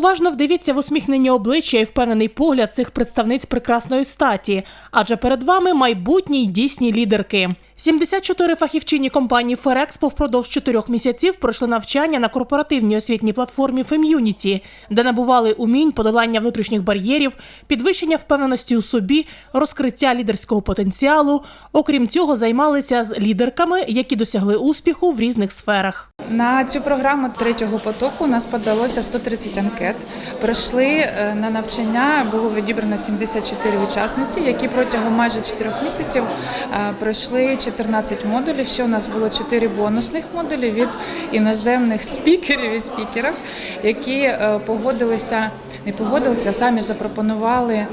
Уважно вдивіться в усміхнені обличчя і впевнений погляд цих представниць прекрасної статі, адже перед вами майбутні й дійсні лідерки. 74 фахівчині компанії Ферекспо впродовж чотирьох місяців пройшли навчання на корпоративній освітній платформі Фем'юніті, де набували умінь подолання внутрішніх бар'єрів, підвищення впевненості у собі, розкриття лідерського потенціалу. Окрім цього, займалися з лідерками, які досягли успіху в різних сферах. На цю програму третього потоку у нас подалося 130 анкет. Пройшли е, на навчання, було відібрано 74 учасниці, які протягом майже 4 місяців е, пройшли 14 модулів. Ще у нас було 4 бонусних модулі від іноземних спікерів і спікерок, які е, погодилися, не погодилися, самі запропонували.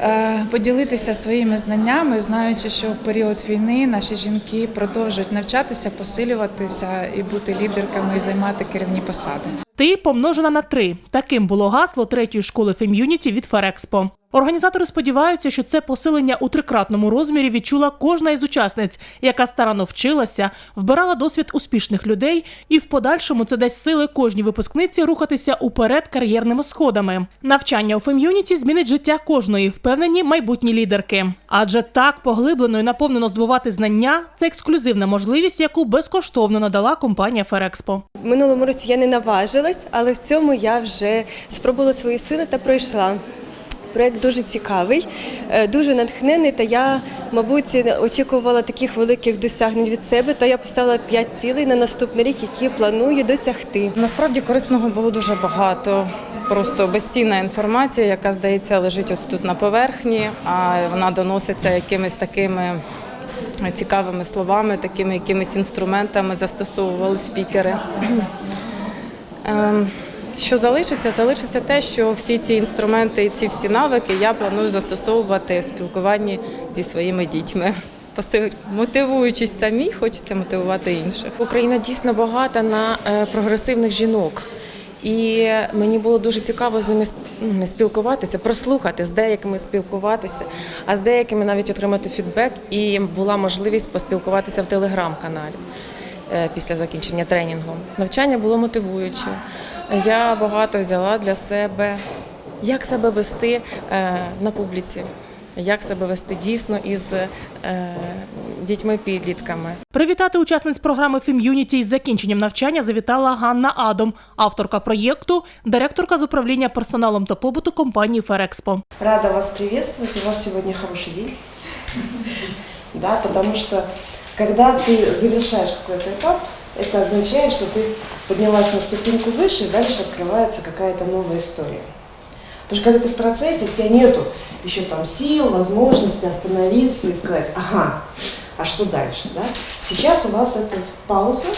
Е, Поділитися своїми знаннями, знаючи, що в період війни наші жінки продовжують навчатися, посилюватися і бути лідерками і займати керівні посади. Ти помножена на три. Таким було гасло третьої школи Фем'юніті від Ферекспо. Організатори сподіваються, що це посилення у трикратному розмірі відчула кожна із учасниць, яка старанно вчилася, вбирала досвід успішних людей, і в подальшому це дасть сили кожній випускниці рухатися уперед кар'єрними сходами. Навчання у Фем'юніті змінить життя кожної, впевнені майбутні лідерки. Адже так поглиблено і наповнено здобувати знання це ексклюзивна можливість, яку безкоштовно надала компанія Ферекспо. Минулому році я не наважилась, але в цьому я вже спробувала свої сили та пройшла. Проєкт дуже цікавий, е, дуже натхнений, та я, мабуть, очікувала таких великих досягнень від себе. Та я поставила 5 цілей на наступний рік, які планую досягти. Насправді корисного було дуже багато. Просто безцінна інформація, яка здається лежить ось тут на поверхні, а вона доноситься якимись такими цікавими словами, такими якимись інструментами застосовували спікери. Що залишиться? Залишиться те, що всі ці інструменти і ці всі навики я планую застосовувати в спілкуванні зі своїми дітьми. Мотивуючись самі, хочеться мотивувати інших. Україна дійсно багата на е, прогресивних жінок. І мені було дуже цікаво з ними ну, спілкуватися, прослухати з деякими спілкуватися, а з деякими навіть отримати фідбек. І була можливість поспілкуватися в телеграм-каналі після закінчення тренінгу. Навчання було мотивуюче. Я багато взяла для себе, як себе вести е, на публіці, як себе вести дійсно із е, дітьми-підлітками. Привітати учасниць програми Фем'юніті із закінченням навчання завітала Ганна Адом, авторка проєкту, директорка з управління персоналом та побуту компанії Ферекспо. Рада вас приветствовать. У вас сегодня хороший день. Да, потому что когда ты завершаешь какой-то этап, это означает, что ты поднялась на ступеньку выше, и дальше открывается какая-то новая история. Потому что когда ты в процессе, у тебя нету еще там сил, возможности остановиться и сказать, ага, а что дальше, да? Сейчас у вас эта пауза,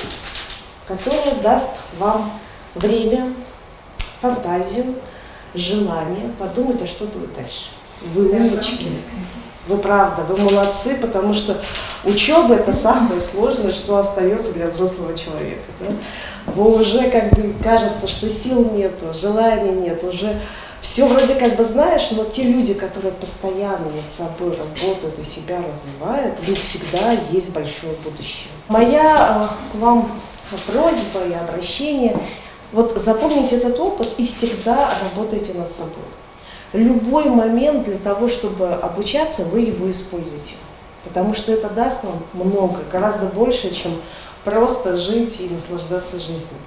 которая даст вам время, фантазию, желание подумать, а что будет дальше. Вы умнички. Вы правда, вы молодцы, потому что учеба это самое сложное, что остается для взрослого человека. Да? Вы уже как бы кажется, что сил нету, желания нет, уже все вроде как бы знаешь, но те люди, которые постоянно над собой работают и себя развивают, у них всегда есть большое будущее. Моя э, к вам просьба и обращение, вот запомните этот опыт и всегда работайте над собой. Любой момент для того, чтобы обучаться, вы его используете. Потому что это даст вам много, гораздо больше, чем просто жить и наслаждаться жизнью.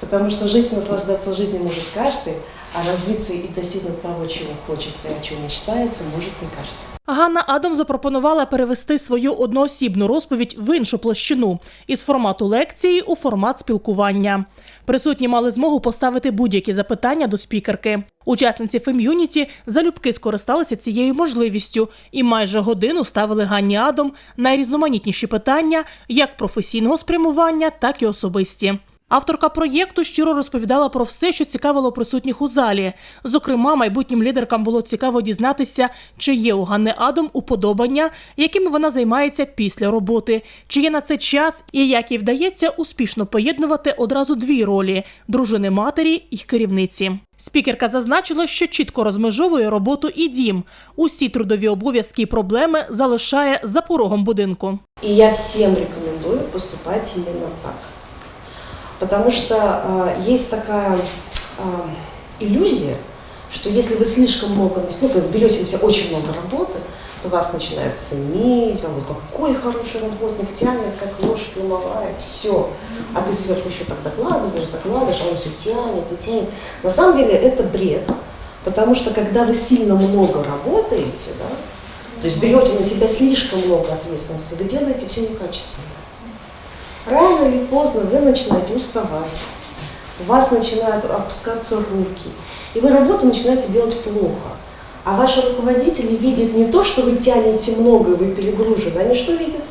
Потому что жить и наслаждаться жизнью может каждый, а развиться и достигнуть того, чего хочется и о чем мечтается, может не каждый. Ганна Адом запропонувала перевести свою одноосібну розповідь в іншу площину із формату лекції у формат спілкування. Присутні мали змогу поставити будь-які запитання до спікерки. Учасниці Фем'юніті залюбки скористалися цією можливістю і майже годину ставили Ганні Адом найрізноманітніші питання як професійного спрямування, так і особисті. Авторка проєкту щиро розповідала про все, що цікавило присутніх у залі. Зокрема, майбутнім лідеркам було цікаво дізнатися, чи є у Ганни Адом уподобання, якими вона займається після роботи, чи є на це час і як їй вдається успішно поєднувати одразу дві ролі дружини матері і керівниці. Спікерка зазначила, що чітко розмежовує роботу і дім. Усі трудові обов'язки і проблеми залишає за порогом будинку. И я всем рекомендую поступать именно так. Потому что э, есть такая э, иллюзия, что если вы слишком много, ну, как берете на себя очень много работы, то вас начинают ценить, вам говорят, какой хороший работник, тянет, как лошадь ломовая, все. А ты сверху еще так докладываешь, докладываешь, а он все тянет и тянет. На самом деле это бред, потому что когда вы сильно много работаете, да, то есть берете на себя слишком много ответственности, вы делаете все некачественно. Рано или поздно вы начинаете уставать, у вас начинают опускаться руки, и вы работу начинаете делать плохо. А ваши руководители видят не то, что вы тянете много вы перегружены, они что видят?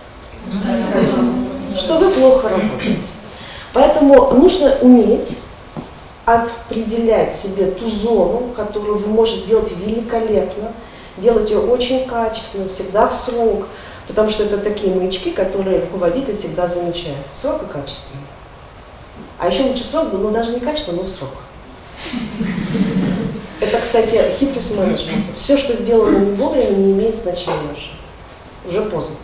Что вы плохо работаете. Поэтому нужно уметь определять себе ту зону, которую вы можете делать великолепно, делать ее очень качественно, всегда в срок, потому что это такие маячки, которые руководитель всегда замечает. Срок и качественно. А еще лучше срок, ну даже не качественно, но срок. Это, кстати, хитрость менеджмента. Все, что сделано не вовремя, не имеет значения уже. Уже поздно.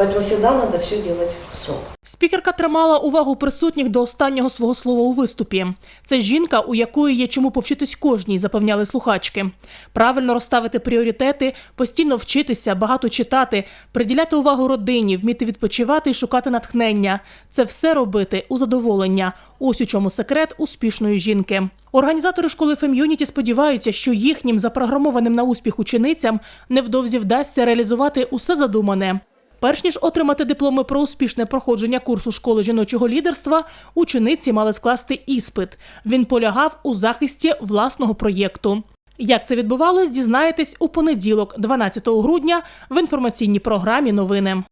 Поэтому всегда надо все делать в срок. Спікерка тримала увагу присутніх до останнього свого слова у виступі. Це жінка, у якої є чому повчитись кожній, запевняли слухачки. Правильно розставити пріоритети, постійно вчитися, багато читати, приділяти увагу родині, вміти відпочивати і шукати натхнення. Це все робити у задоволення. Ось у чому секрет успішної жінки. Організатори школи Фем'юніті сподіваються, що їхнім запрограмованим на успіх ученицям невдовзі вдасться реалізувати усе задумане. Перш ніж отримати дипломи про успішне проходження курсу школи жіночого лідерства, учениці мали скласти іспит. Він полягав у захисті власного проєкту. Як це відбувалось, дізнаєтесь у понеділок, 12 грудня, в інформаційній програмі Новини.